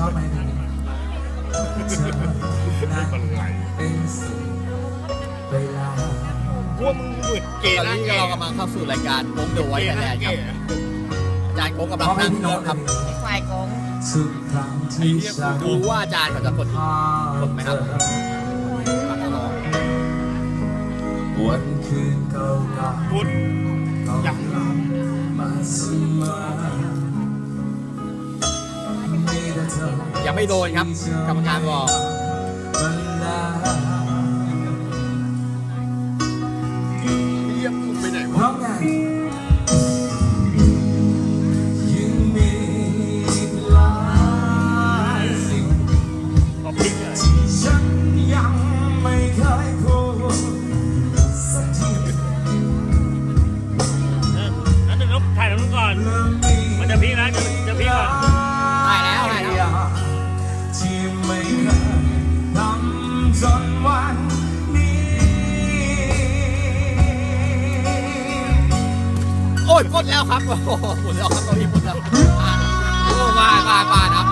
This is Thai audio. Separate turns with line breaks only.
ชอบไหมเพลงนี้เธอนั้นเป็นสุดเวลา
พวกมึงหมืดเก
ตอน
นี้เก
เรากำลังเข้าสู่รายการโค้งเดอะไวท์ไทยแลนด์ครับอาจารย์โค้งกำลังนั่ง
โน้ต
ครับ
ฝ่ายของ
ทุกครั้งที่ฉัน
ดูว่าอาจารย์เขาจะกด
พาเธอ
ฟังแล้วร้อง
วันคืนเก่าๆ
พุทธ
ยัง
ยังไม่โดนครับ กรรมการบอก
มันลา
เรียกมึงไปไหน
เพ
วะ
ราะไงยังมี หมด
แล้ว
ค
รับหมดแล้วครับตอนนี้หมดแล้วมาบามาครับ